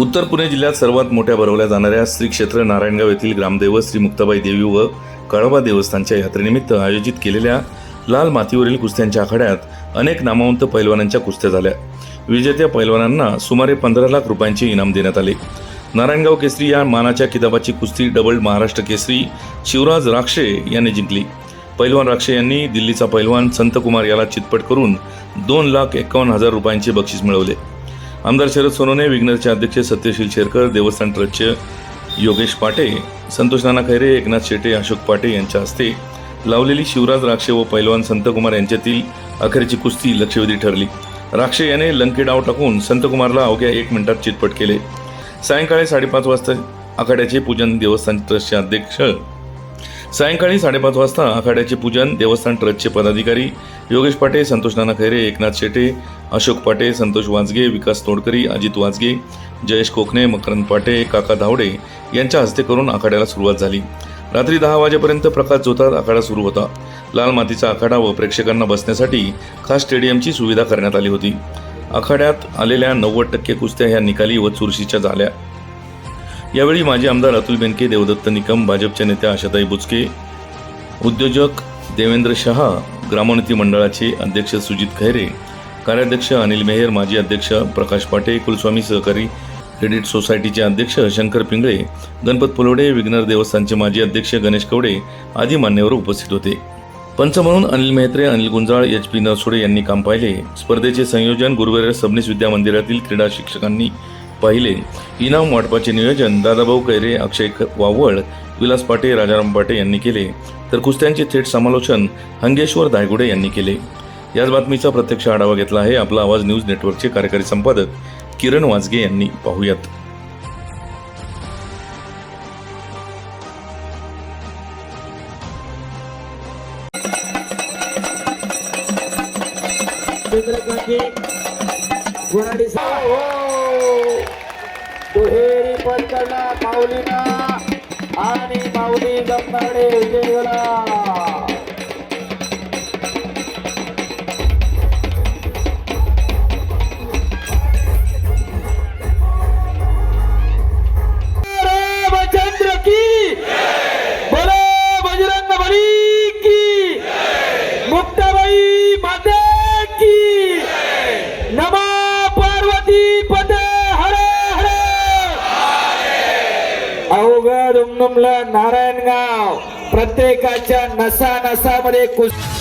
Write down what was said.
उत्तर पुणे जिल्ह्यात सर्वात मोठ्या भरवल्या जाणाऱ्या श्री क्षेत्र नारायणगाव येथील ग्रामदेव श्री मुक्ताबाई देवी व कळवा देवस्थानच्या यात्रेनिमित्त आयोजित केलेल्या लाल मातीवरील कुस्त्यांच्या आखाड्यात अनेक नामवंत पैलवानांच्या कुस्त्या झाल्या. विजेत्या पैलवानांना सुमारे पंधरा लाख रुपयांचे इनाम देण्यात आले. नारायणगाव केसरी या मानाच्या किताबाची कुस्ती डबल महाराष्ट्र केसरी शिवराज राक्षे यांनी जिंकली. पैलवान राक्षे यांनी दिल्लीचा पैलवान संतकुमार याला चितपट करून दोन लाख एकावन्न हजार रुपयांचे बक्षीस मिळवले. आमदार शरद सोनवणे विग्नरचे अध्यक्ष सत्यशील शेरकर देवस्थान ट्रस्टचे योगेश पाटे संतोष नाना खैरे एकनाथ शेटे अशोक पाटे यांच्या हस्ते लावलेली शिवराज राक्षे व पैलवान संतकुमार यांच्यातील अखेरची कुस्ती लक्षवेधी ठरली. राक्षे याने लंके डाव टाकून संतकुमारला अवघ्या एक मिनिटात चितपट केले. सायंकाळी साडेपाच वाजता आखाड्याचे पूजन देवस्थान ट्रस्टचे अध्यक्ष सायंकाळी साडेपाच वाजता आखाड्याचे पूजन देवस्थान ट्रस्टचे पदाधिकारी योगेश पाटे संतोष नाना खैरे एकनाथ शेटे अशोक पाटे संतोष वाजगे विकास तोडकरी अजित वाजगे जयेश कोकणे मकरंद पाटे काका धावडे यांच्या हस्ते करून आखाड्याला सुरुवात झाली. रात्री दहा वाजेपर्यंत प्रकाश जोतात आखाडा सुरू होता. लाल मातीचा आखाडा व प्रेक्षकांना बसण्यासाठी खास स्टेडियमची सुविधा करण्यात आली होती. आखाड्यात आलेल्या नव्वद टक्के कुस्त्या ह्या निकाली व चुरशीच्या झाल्या. यावेळी माजी आमदार अतुल बेनके देवदत्त निकम भाजपच्या नेत्या आशाताई बुचके उद्योजक देवेंद्र शहा ग्रामोन्नती मंडळाचे अध्यक्ष सुजित खैरे कार्याध्यक्ष अनिल मेहेर माजी अध्यक्ष प्रकाश पाटे कुलस्वामी सहकारी क्रेडिट सोसायटीचे अध्यक्ष शंकर पिंगळे गणपत पुलवडे विघ्नर देवस्थानचे माजी अध्यक्ष गणेश कवडे आदी मान्यवर उपस्थित होते. पंच म्हणून अनिल मेहत्रे अनिल गुंजाळ एच पी नरसोडे यांनी काम पाहिले. स्पर्धेचे संयोजन गुरुवार सबनीस विद्या मंदिरातील क्रीडा शिक्षकांनी पाहिले. इनाम वाटपाचे नियोजन दादाभाऊ कैरे अक्षय वावळ विलास पाटे राजाराम पाटे यांनी केले. तर कुस्त्यांचे थेट समालोचन हंगेश्वर दायगुडे यांनी केले. याच बातमीचा प्रत्यक्ष आढावा घेतला आहे आपला आवाज न्यूज नेटवर्कचे कार्यकारी संपादक किरण वाजगे यांनी. पाहूयात. चंद्रकांती दुहेरी पटकरला माऊलीना आणि माऊली गंगाडे विजयगडा अवघड उमनुमलं नारायणगाव. प्रत्येकाच्या नसा नसामध्ये कुस्ती